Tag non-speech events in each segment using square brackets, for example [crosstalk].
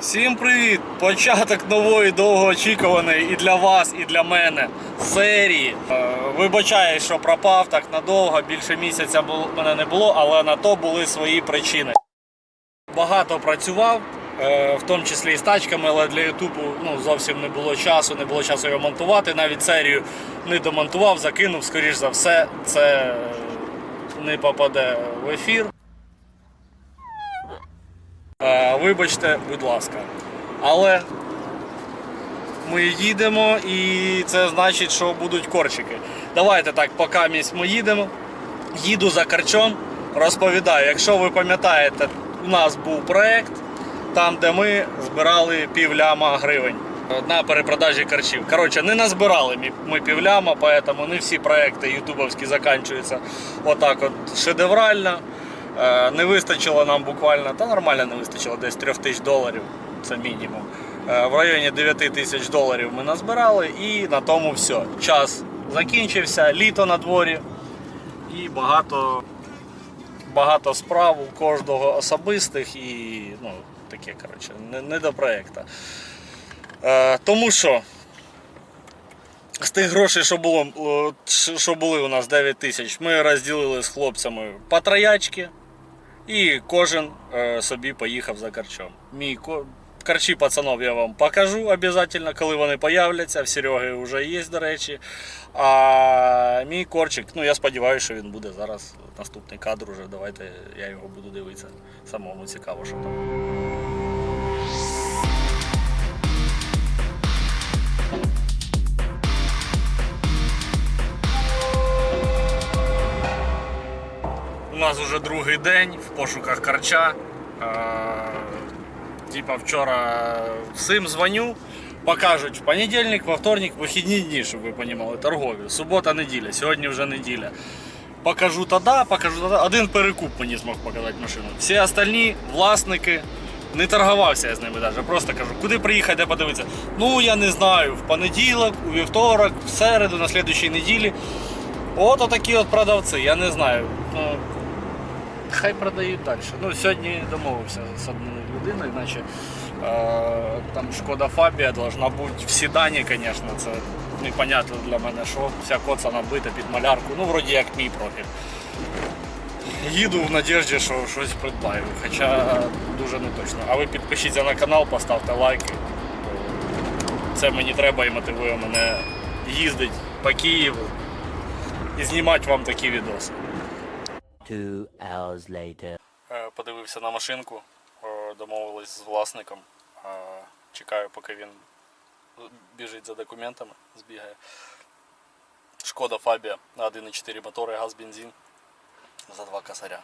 Всім привіт! Початок нової довгоочікуваної і для вас, і для мене серії. Е, Вибачаю, що пропав так надовго, більше місяця мене не було, але на то були свої причини. Багато працював, е, в тому числі і з тачками, але для Ютубу ну, зовсім не було часу, не було часу його монтувати. Навіть серію не домонтував, закинув, скоріш за все, це не попаде в ефір. Е, Вибачте, будь ласка. Але ми їдемо і це значить, що будуть корчики. Давайте так, поки місць ми їдемо. Їду за карчом, розповідаю. Якщо ви пам'ятаєте, у нас був проєкт, там, де ми збирали півляма гривень на перепродажі карчів. Коротше, не назбирали ми півляма, тому не всі проекти ютубовські закінчуються отак от шедеврально. Е, Не вистачило нам буквально, та нормально не вистачило, десь 3 тисяч доларів, це мінімум. Е, В районі 9 тисяч доларів ми назбирали і на тому все. Час закінчився, літо на дворі і багато, багато справ у кожного особистих і ну, таке, коротше, не, не до проєкту. Е, тому що з тих грошей, що було, що були у нас 9 тисяч, ми розділили з хлопцями по троячки. І кожен е, собі поїхав за карчом. Мій карчі пацанов я вам покажу обов'язково, коли вони появляться. В Сереги вже є, до речі. А мій корчик, ну я сподіваюся, що він буде зараз. Наступний кадр уже. Давайте я його буду дивитися. Самому цікаво, що там. Нас вже другий день в пошуках карча. Типа вчора всім дзвоню, покажуть в понедільник, во вторник, вихідні дні, щоб ви розуміли, торгові. Субота, неділя, сьогодні вже неділя. Покажу тоді, покажу тоді. Один перекуп мені змог показати машину. Всі остальні власники. Не торгувався я з ними навіть. Просто кажу, куди приїхати, де подивитися. Ну я не знаю, в понеділок, у вівторок, в середу, на слідчій неділі. От отакі от продавці, я не знаю. Хай продають далі. Ну, сьогодні домовився з одною людиною, наче е, там Шкода Фабія должна бути в седані, звісно, це непонятно для мене, що вся коца набита під малярку. Ну, вроді як мій профіль. Їду в надіжді, що щось придбаю, хоча дуже не точно. А ви підпишіться на канал, поставте лайки. Це мені треба і мотивує мене їздити по Києву і знімати вам такі відоси. Two hours later. Е, Подивився на машинку, е, домовились з власником. Е, Чекаю, поки він біжить за документами, збігає. Шкода Фабія на 1,4 мотори, газ, бензин за 2 косаря.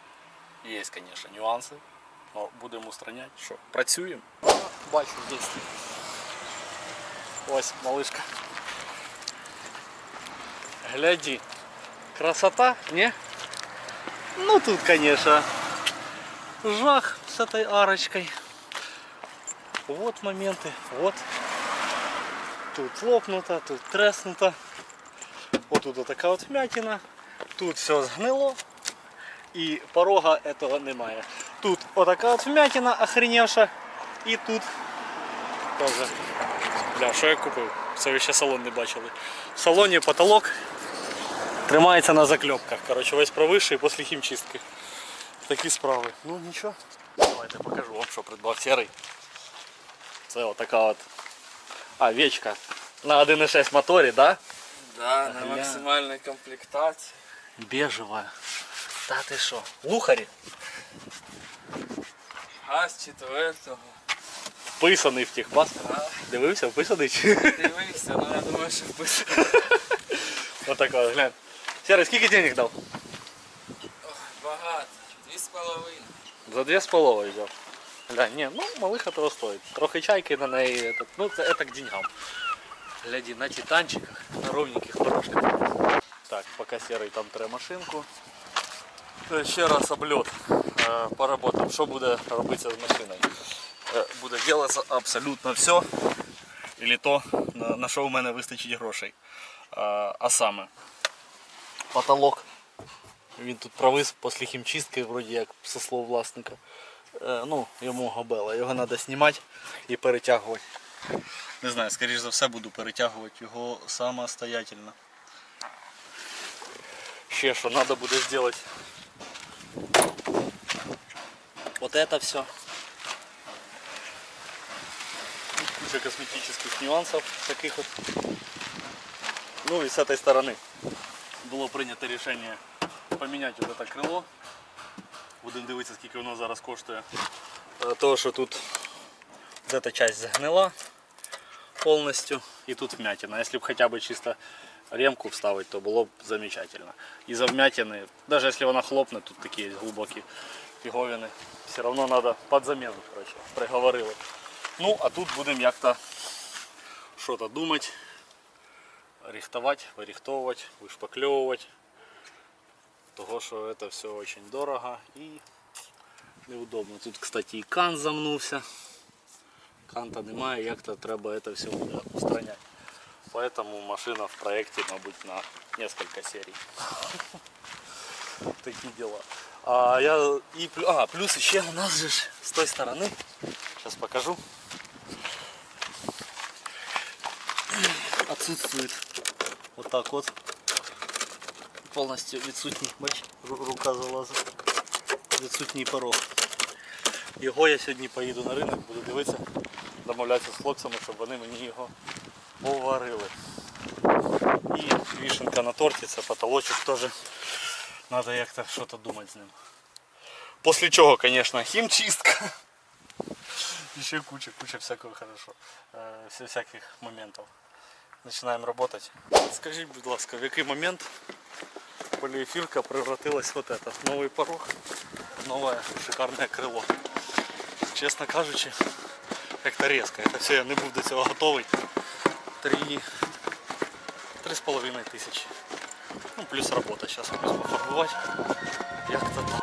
Є, звісно, нюанси, але будемо устраняти. Що, працюємо? Бачу, є. Ось, малишка. Гляди. Красота, не? Ну тут, конечно, жах с этой арочкой. Вот моменты, вот. Тут лопнуто, тут треснуто. Вот тут вот такая вот вмятина. Тут все сгнило. И порога этого немає. Тут вот такая вот вмятина охреневша. І тут тоже. Бля, що я купив? Це ви ще салон не бачили. В салоні потолок тримається на закльопках. Коротше, весь провисший після хімчистки. Такі справи. Ну нічого. Давайте покажу вам, що придбав серий. Це отака от овечка на 1.6 моторі, да? Да, на Гля. максимальной комплектации. Бежева. Та ти що? Лухарі. Газ четвертого. Вписаний в техпаспорт. Да. Дивився, вписаний чи? Дивився, ну я думаю, що писав. [laughs] Отака, от, глянь. Серий, скільки денег дав? Багато. Дві з половиною. За дві з половою взяв. Да, ні, ну малиха того стоїть. Трохи чайки на неї, этот, ну це, це к деньгам. Гляди, на титанчиках, на ровненьких порожках. Так, поки серий там тре машинку. Е, Ще раз обльот е, поработав. Що буде робитися з машиною? Е, Буде робитися абсолютно все. Ілі то, на, на що в мене вистачить грошей. А, а саме потолок. Він тут провис після хімчистки, вроді як со слов власника. Е, ну, йому габела. Його треба знімати і перетягувати. Не знаю, скоріш за все буду перетягувати його самостоятельно. Ще що треба буде зробити. Вот это все. Куча косметических нюансов таких вот. Ну и с этой стороны було прийнято рішення поміняти вот это крило. Будемо дивитися, скільки воно зараз коштує. Е, Того, що тут вот эта часть загнила повністю і тут вмятина. Якщо б хоча б чисто ремку вставити, то було б замечательно. Із-за вмятины, даже если вона хлопне, тут такі є глибокі фіговини, все одно треба під заміну, коротше, приговорили. Ну, а тут будемо як-то що-то думати, рихтувати, вирихтовувати, вишпакльовувати. Того, що це все дуже дорого і неудобно. Тут, кстати, і кан замнувся. Канта немає, як-то треба це все буде устраняти. Поэтому машина в проекте, мабуть, на несколько серий. Такие дела. А, я, и, плю- а, плюс еще у нас же ж с той стороны, сейчас покажу, отсутствует так вот, полностью відсутній, бач, рука залазить, відсутній порог. Його я сьогодні поїду на ринок, буду дивитися, домовлятися з хлопцями, щоб вони мені його поварили. І вишенка на торті, це потолочок теж. Надо як-то щось думати з ним. После чого, конечно, хімчистка. Ще куча, куча всякого хорошо. Е, всяких моментів. Починаємо работать. Скажіть, будь ласка, в який момент поліефірка превратилась в вот это? Новий порог, новое шикарне крило. Чесно кажучи, як-то резко. Это все, я не був до цього готовий. Три, три з половиною тисячі. Ну, плюс робота. Зараз плюс пофарбувати. Як-то так.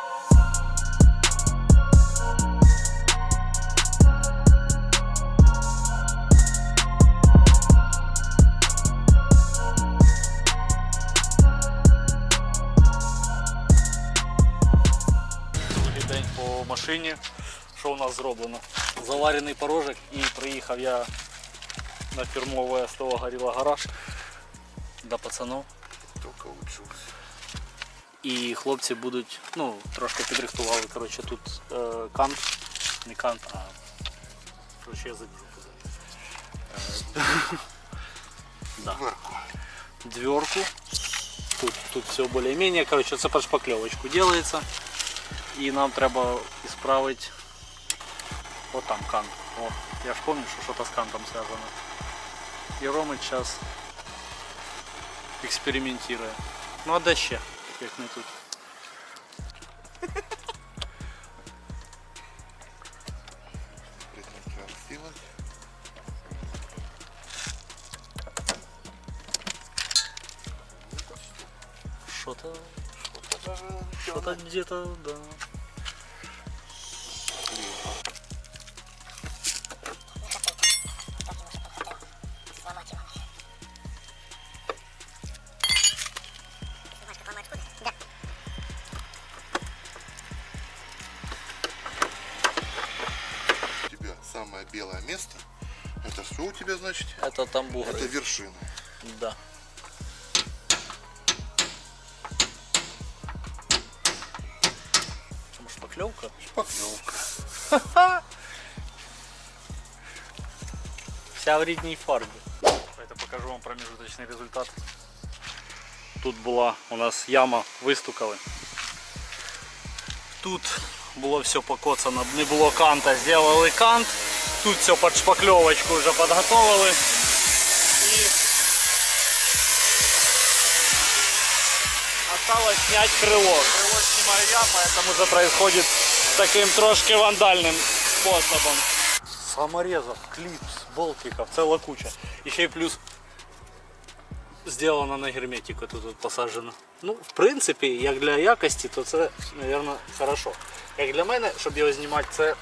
Машині. Що у нас зроблено? Заварений порожок і приїхав я на фірмове СТО Горіла Гараж до пацанов. Только учусь. І хлопці будуть, ну, трошки підрихтували, коротше, тут е, кант, не кант, а коротше, я забув. Е, да. Дверку. Тут, тут все более-менее, короче, під шпакльовочку делается. І нам треба ісправити от там кант. О, я ж пам'ятаю, що щось з кантом зв'язано. І Ромич зараз експериментує. Ну а де ще, як не тут. Где-то, да. у тебя самое белое место. Это что у тебя значит? Это там бугры. Это вершина. Да. шпаклевка? Шпаклевка. [laughs] Вся в рідній фарбі. Давайте покажу вам промежуточний результат. Тут була у нас яма, вистукали. Тут було все покоцано, не було канта, зробили кант. Тут все під шпакльовочку вже підготовили. І осталось снять крыло. Крыло снимаю я, поэтому это происходит таким трошки вандальным способом. Саморезов, клипс, болтиков, целая куча. Еще и плюс сделано на герметику тут, тут посаджено. Ну, в принципі, як для якості, то це, мабуть, хорошо. Як для мене, щоб його знімати, це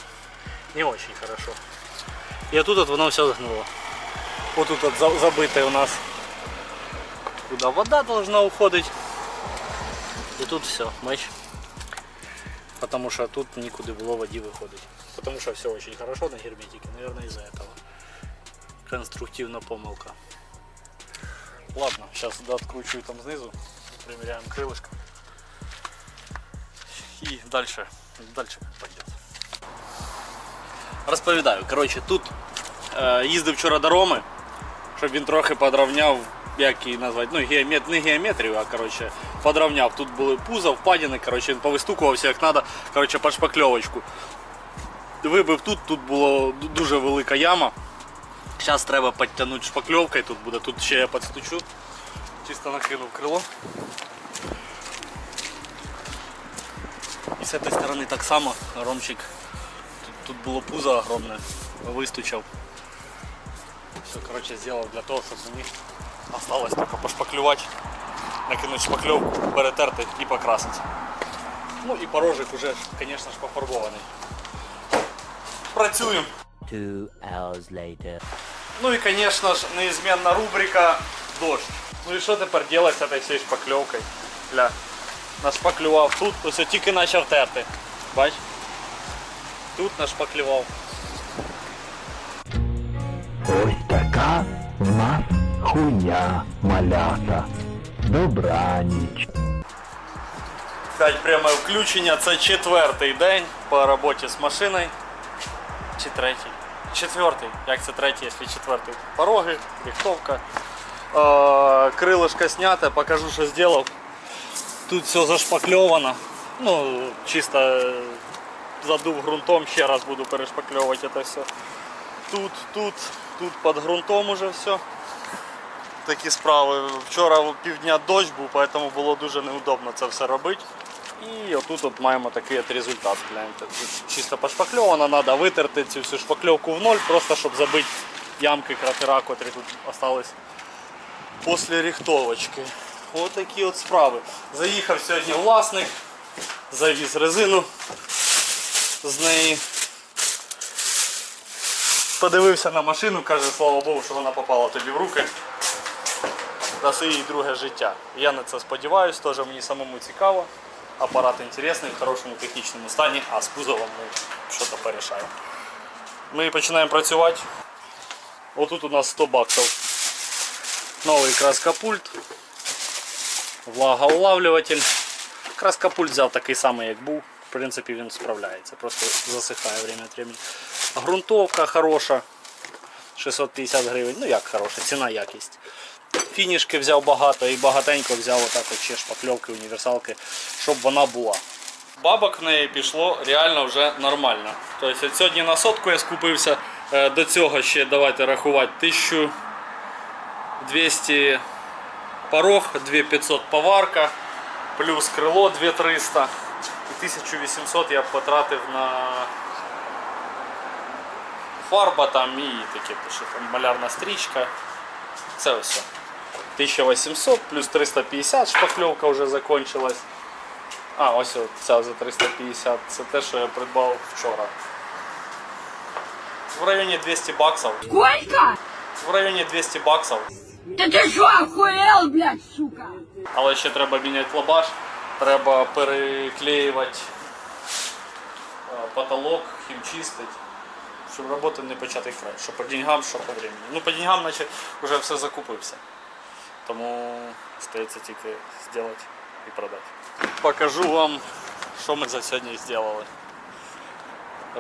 не очень хорошо. І тут от воно все згнило. Вот тут от за- забите у нас, куда вода должна уходить. І тут все, бач. Потому что тут нікуди було воді виходить. Потому что все очень хорошо на герметике, наверное, из-за этого. Конструктивна помилка. Ладно, сейчас откручиваю там снизу, примеряем крылышко. І дальше, дальше як пойдет. Розповідаю. Коротше, тут е, їздив вчора до Роми, щоб він трохи подровняв, як її назвати, ну геомет, не геометрію, а коротше, подровняв. Тут були пузо, впадини, коротше, він повистукувався як треба, коротше, під шпакльовочку. Вибив тут, тут була дуже велика яма. Зараз треба підтягнути шпакльовкою, тут буде, тут ще я підстучу. Чисто накинув крило. І з цієї сторони так само Ромчик. Тут, тут було пузо огромне, вистучав. Все, короче, сделал для того, чтобы у них осталось только пошпаклювати, накинуть шпаклевку, перетерти і покрасити. Ну і порожик уже, конечно ж, пофарбований. Працюємо. Two hours later. Ну і, конечно ж, неизменна рубрика дощ. Ну і що тепер робити з цією всією шпакльовкою? Ля, нашпаклював тут, ось я тільки почав терти. Бач? Тут нашпаклював. Ось така в нас хуйня малята. Добраніч. Пряме включення. Це четвертий день по роботі з машиною. Чи третій? Четвертий. Як це третій, якщо четвертий? Пороги, рихтовка. Е, крилишко знято, покажу, що зробив. Тут все зашпакльовано. Ну, чисто е, задув ґрунтом, ще раз буду перешпакльовувати це все. Тут, тут, тут під ґрунтом уже все. Такі справи. Вчора півдня дощ був, тому було дуже неудобно це все робити. І отут от маємо такий от результат. Чисто пошпакльовано, треба витерти цю всю шпакльовку в ноль, просто щоб забити ямки, кратера, котрі тут остались після рихтовочки. Ось такі от справи. Заїхав сьогодні власник, завіз резину з неї. Подивився на машину, каже, слава Богу, що вона попала тобі в руки. Даси їй друге життя. Я на це сподіваюся, теж мені самому цікаво. Апарат інтересний, в хорошому технічному стані, а з кузовом ми щось порішаємо. Ми починаємо працювати. Отут у нас 100 баксів. Новий краскопульт, влагоулавлюватель. Краскопульт взяв такий самий, як був. В принципі, він справляється, просто засихає время від времени. Грунтовка хороша. 650 гривень. Ну як хороша, ціна якість. Фінішки взяв багато і багатенько взяв отак от ще шпакльовки, універсалки, щоб вона була. Бабок в неї пішло реально вже нормально. Тобто сьогодні на сотку я скупився, е, до цього ще давайте рахувати 1200 порог, 2500 поварка, плюс крило 2300 і 1800 я потратив на фарба там і таке, що там малярна стрічка. Це ось. 1800 плюс 350, шпакльовка вже закончилась. А, ось ця за 350. Це те, що я придбав вчора. В районі 200 баксів. Сколько? В районі 200 баксів. Да ты что, охуел, блядь, сука? Але ще треба міняти лабаш, треба переклеювати е, потолок, хімчистити, щоб роботи не почати край. Що по деньгам, що по времени. Ну по деньгам наче вже все закупився. Тому стається тільки зробити і продати. Покажу вам, що ми за сьогодні зробили.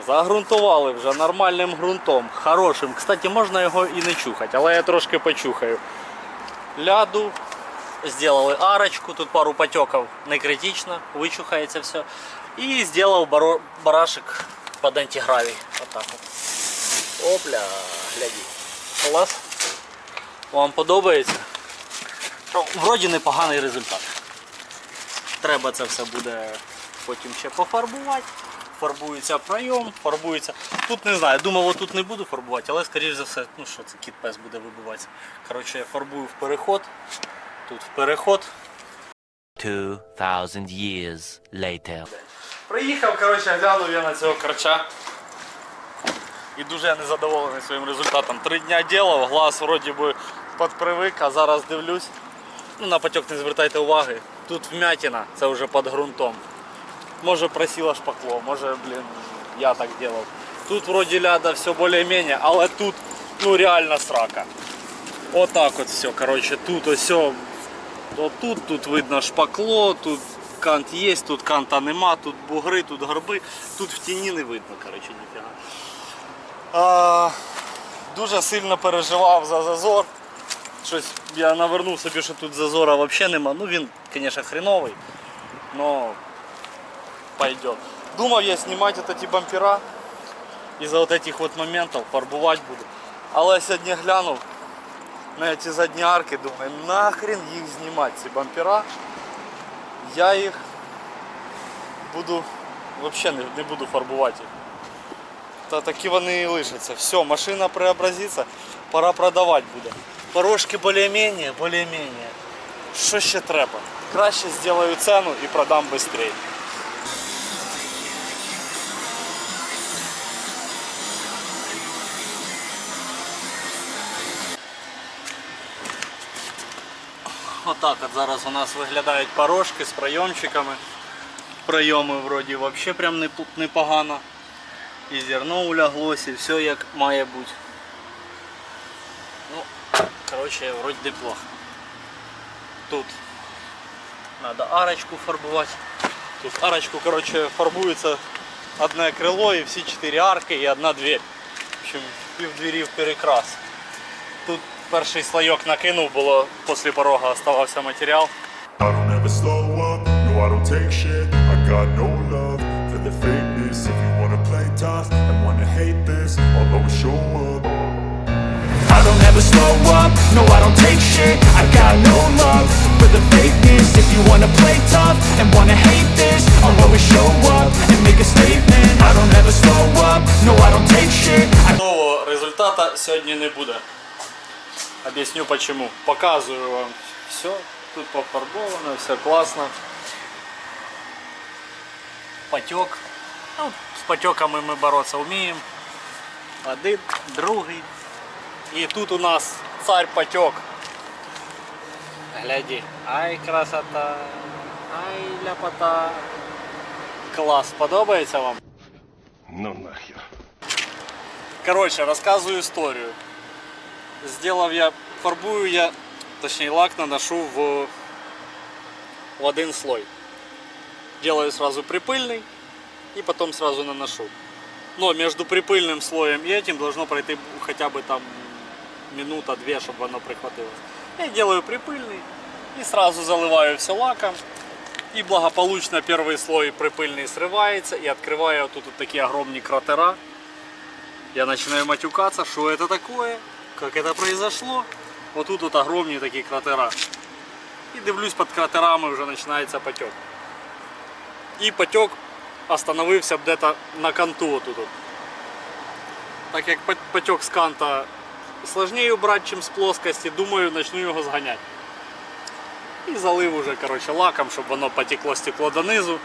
Загрунтували вже нормальним ґрунтом, хорошим. Кстати, можна його і не чухати, але я трошки почухаю. Ляду, Сделали арочку, тут пару потеков, не критично, вычухается все. И сделал баро- барашек под антигравий. Вот так вот. Опля, гляди. Клас. Вам подобається? Вроді непоганий результат. Треба це все буде потім ще пофарбувати. Фарбується пройом, фарбується. Тут не знаю, думав, отут не буду фарбувати, але скоріш за все, ну що це кіт пес буде вибиватися. Коротше, я фарбую в переход. Тут в переход. Two thousand years later. Приїхав, коротше, глянув я на цього карча. І дуже я незадоволений своїм результатом. Три дня ділав, глаз вроді би підпривик, а зараз дивлюсь. Ну, на потік не звертайте уваги. Тут вмятина, це вже під ґрунтом. Може просила шпакло, може, блін, я так делал. Тут вроде ляда все более-менее, але тут ну реально срака. Вот так вот все, короче, тут все. Вот тут, видно шпакло, тут кант є, тут канта нема, тут бугри, тут горби, тут в тіні не видно, короче, ніфіга. Дуже сильно переживав за зазор. Щось я навернув собі, що тут зазора взагалі нема. Ну він, звісно, хреновий, но пойдет. Думав я знімати ці бампера із-за вот этих вот моментів, фарбувати буду. Але я сьогодні глянув на ці задні арки, думаю, нахрен їх знімати, ці бампера. Я їх буду, взагалі не, не буду фарбувати їх. Та такі вони і лишаться. Все, машина преобразиться, пора продавати буде. Порожки більш-менш, більш-менш. Що ще треба? Краще зроблю ціну і продам швидше. Отак от зараз у нас виглядають порожки з прийомчиками. Прийоми вроді взагалі прям непогано. І зерно уляглось, і все як має бути. Коротше, вроді неплохо. Тут треба арочку фарбувати. Тут арочку, коротше, фарбується одне крило і всі чотири арки і одна дверь. В общем, пів двері в перекрас. Тут перший слойок накинув, було після порога оставався матеріал. I don't ever slow up, no I don't take I don't ever slow up, no I don't take shit I got no love for the fakeness If you wanna play tough and wanna hate this I'll always show up and make a statement I don't ever slow up, no I don't take shit I Нового результата сьогодні не буде. Об'ясню почему. Показую вам все. Тут пофарбовано, все класно. Потек. Ну, з потеками ми боротися вміємо. Один, другий. І тут у нас царь потек. Гляди. Ай, красота. Ай, ляпота. Клас, подобається вам? Ну нахер Короче, рассказываю историю. Сделав я, фарбую я, точнее лак наношу в, в один слой. Делаю сразу припыльный и потом сразу наношу. Но между припыльным слоем и этим должно пройти хотя бы там минута-две, чтобы оно прихватилось. Я делаю припыльный и сразу заливаю все лаком. И благополучно первый слой припыльный срывается и открываю тут вот такие огромные кратера. Я начинаю матюкаться, что это такое, как это произошло. Вот тут вот огромные такие кратера. И дивлюсь под кратерами уже начинается потек. И потек остановився где-то на канту вот тут. вот. Так пот- потек з канта сложнее убрать, чем с плоскости, думаю, начну його зганяти. І залив уже, короче, лаком, щоб воно потекло стекло донизу.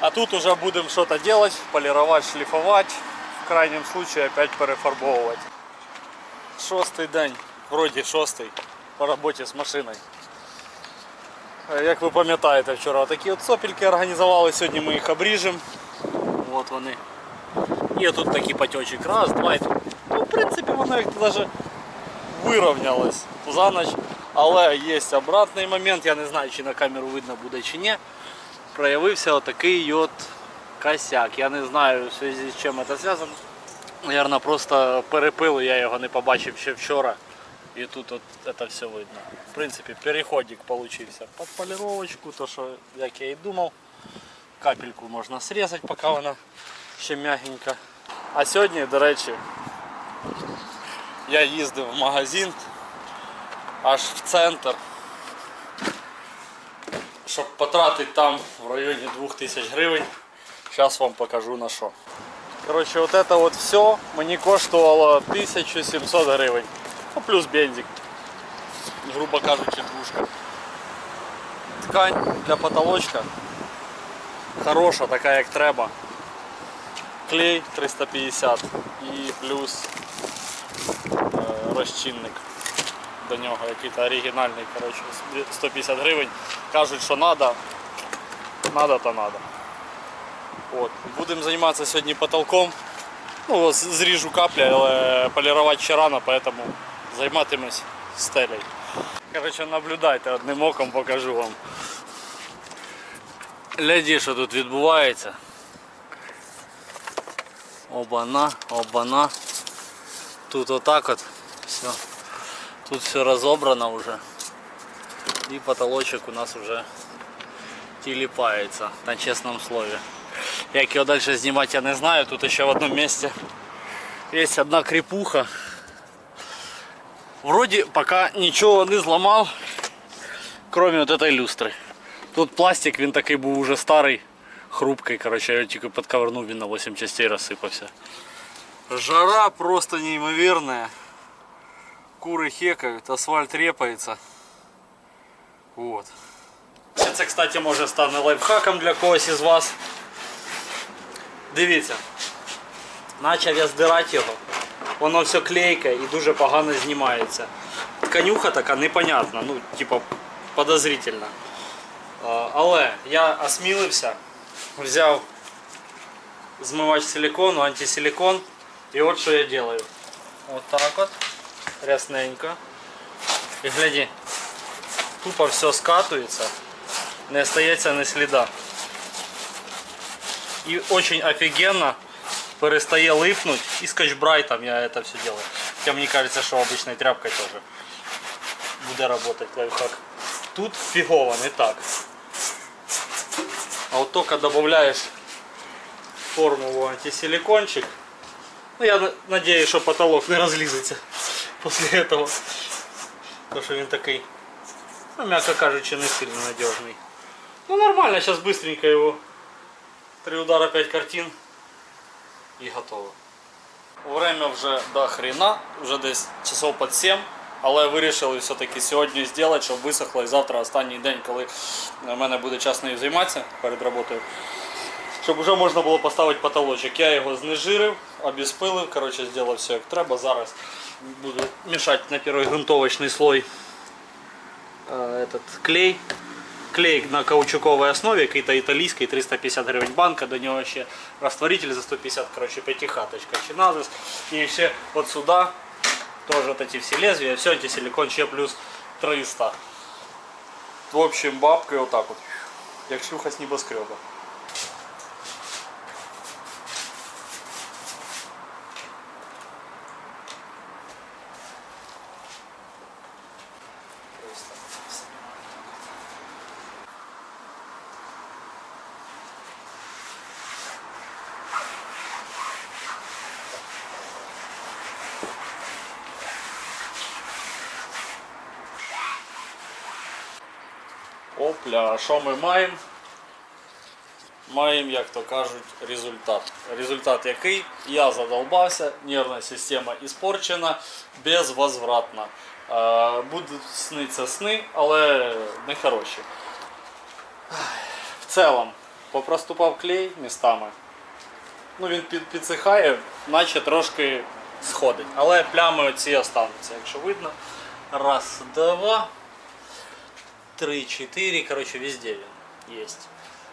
А тут уже будем что-то делать, полировать, шлифовать. В крайнем случае опять перефарбовывать. Шостий день, вроді шостий, по роботі з машиною. Як ви пам'ятаєте, вчора такі от сопельки організували, сьогодні ми їх обріжемо. От вони. Є тут такий потечик. Раз, два. і. Принципі, воно як навіть вирівнялось за ніч. Але є обратний момент, я не знаю, чи на камеру видно буде чи ні. Проявився отакий от косяк. Я не знаю, в зв'язку з чим це зв'язано. Наверно, просто перепил, я його не побачив ще вчора. І тут от це все видно. В принципі, переходик получився під поліровочку, то що, як я і думав. Капельку можна срізати, поки вона ще м'ягенька. А сьогодні, до речі, я їздив в магазин аж в центр, щоб потратити там в районі 2000 гривень. Зараз вам покажу на що. Коротше, от це от все мені коштувало 1700 гривень. Ну, плюс бензик. Грубо кажучи, двушка. Ткань для потолочка. Хороша, така як треба. Клей 350 і плюс е, розчинник до нього, який-то оригінальний, коротше, 150 гривень. Кажуть, що треба, треба, то треба. От. Будемо займатися сьогодні потолком. Ну, зріжу каплі, але полірувати ще рано, поэтому займатимусь стелею. Коротше, наблюдайте одним оком, покажу вам. Гляді, що тут відбувається. Оба-на, оба-на. Тут отак от. Все. Тут все розобрано вже. І потолочок у нас вже тіліпається на чесному слові. Як його далі знімати, я не знаю. Тут ще в одному місці є одна кріпуха. Вроді поки нічого не зламав, крім от этой люстри. Тут пластик, він такий був уже старий, хрупкий, коротше, я його тільки підковернув, він на 8 частей розсипався. Жара просто неймовірна. Кури хекають, асфальт репається. Вот. Це, кстати, може стане лайфхаком для когось із вас. Дивіться. Почав я здирати його. Воно все клейке і дуже погано знімається. Тканюха така непонятна, ну, типа подозрительна. А, Але я осмілився, взяв змивач силикону, антисиликон. І от що я делаю. Вот так от. Рясненько. І гляди, тупо все скатується, не остається ні сліда. І очень офігенно перестає липнуть. І скотч-брайтом я это все делаю. Хотя мне кажется, что обычной тряпкой тоже буде работать лайфхак. Тут фигово, не так. А вот только добавляешь формулу антисиликончик. Ну, я на- надеюсь, что потолок не разлизается после этого. Потому что він такий, ну, мягко кажучи, не сильно надежный. Ну нормально, сейчас быстренько его. Три удара, пять картин і готово. Время вже до хрена, вже десь часов під 7, але вирішили все-таки сьогодні зробити, щоб висохло і завтра останній день, коли в мене буде час нею займатися перед роботою. Щоб вже можна було поставити потолочок. Я його знежирив, обезпилив, коротше, зробив все як треба. Зараз буду мішати на перший ґрунтовочний слой е, этот клей. Клей на каучуковій основі, який-то італійський, 350 гривень банка, до нього ще растворитель за 150, короче, пятихаточка, чиназис. І ще от сюди теж от эти всі лезвия, все антисиликон ще плюс 300. В общем, бабки отак от, як шлюха з небоскреба. Що ми маємо? Маємо, як то кажуть, результат. Результат який? Я задолбався, нервна система іспорчена, безвозвратно. Будуть сниться сни, але не хороші. В цілому, попроступав клей містами. Ну, він підсихає, наче трошки сходить. Але плями оці остануться, якщо видно. Раз, два. 3-4, короче, везде він есть.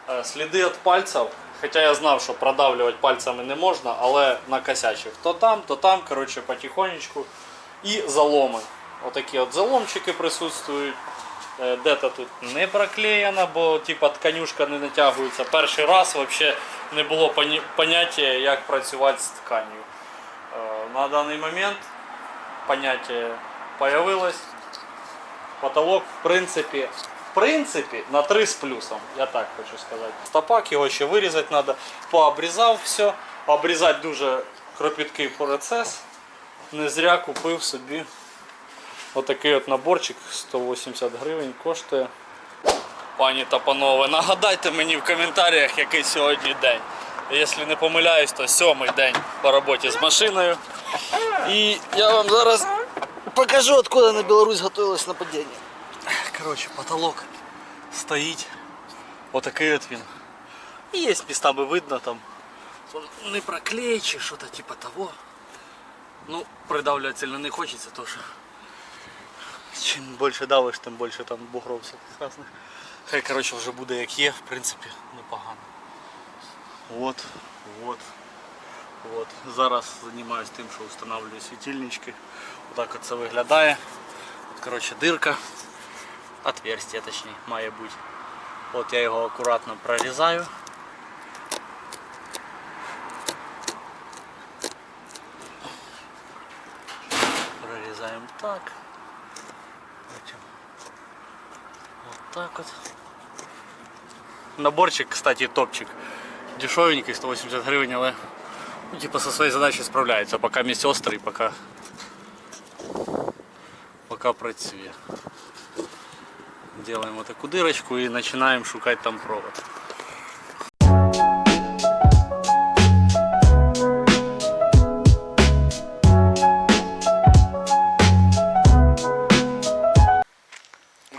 Е, Сліди від пальців, хоча я знав, що продавлювати пальцями не можна, але накосячив. То там, то там, короче, потихонечку. І заломи. Отакі от заломчики присутствують. Е, Де-то тут не проклеєно, бо типа тканюшка не натягується. Перший раз взагалі не було поняття, як працювати з тканью. Е, На даний момент поняття появилось. Потолок, в принципі, в принципі, на 3 з плюсом. Я так хочу сказати. Стопак його ще вирізати треба. Пообрізав все. Обрізати дуже кропіткий процес. Не зря купив собі отакий от наборчик 180 гривень коштує. Пані та панове, нагадайте мені в коментарях, який сьогодні день. Якщо не помиляюсь, то сьомий день по роботі з машиною. І я вам зараз покажу, откуда на Беларусь готовилось нападение. Короче, потолок стоїть. Отакий от він. І є містами видно там. Не проклей чи що-то типа того. Ну, придавлювати сильно не хочеться, то що чим більше давиш, тим більше там бугров всяких різних. Хай короче вже буде як є, в принципі, непогано. От, от, от. Зараз займаюся тим, що встановлюю світильнички. Отак от це виглядає. От, коротше, дирка. Отверстие, точніше, має бути. От я його акуратно прорізаю. Прорізаємо так. Потім от так от. Наборчик, кстати, топчик. Дешевенький, 180 гривень, але ну, типа со своей задачей справляється. Поки місць острий, поки, Поки працює. Делаємо таку дирочку і починаємо шукати там провод.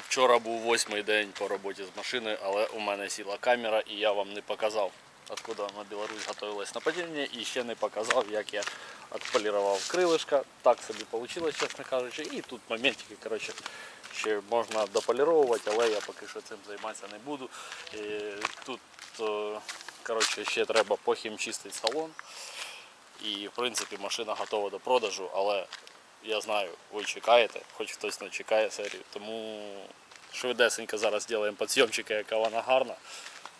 Вчора був восьмий день по роботі з машиною, але у мене сіла камера і я вам не показав, откуда на Білорусь готувалось нападіння і ще не показав, як я відполірував крилишка. Так собі вийшло, чесно кажучи. І тут моментики, коротше, ще можна дополіровувати, але я поки що цим займатися не буду. І тут е, коротше, ще треба похімчистити салон. І в принципі машина готова до продажу, але я знаю, ви чекаєте, хоч хтось не чекає серію. Тому швидесенько зараз зробимо підйомчики, яка вона гарна.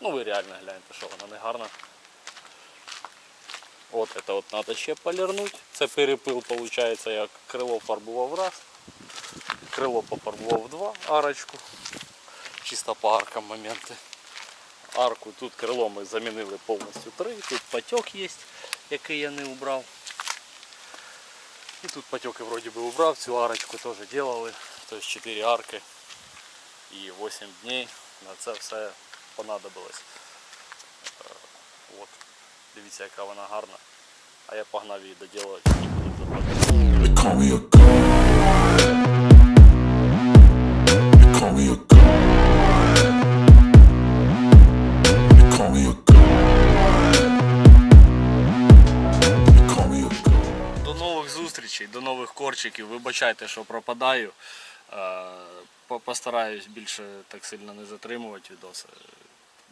Ну ви реально гляньте, що вона не гарна. От це от треба ще полірнути. Це перепил, виходить, я крило фарбував раз, крило пофарбував два, арочку. Чисто по аркам моменти. Арку тут крило ми замінили повністю три. Тут потік є, який я не убрав. І тут потеки вроде бы убрав, цю арочку теж делали. Тобто 4 арки і 8 днів на це все понадобилось. Е, От. Дивіться, яка вона гарна. А я погнав її доділувати. До нових зустрічей, до нових корчиків. Вибачайте, що пропадаю. Е, Постараюсь більше так сильно не затримувати відоси.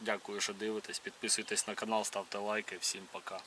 Дякую, що дивитесь. Підписуйтесь на канал, ставте лайки. Всім пока.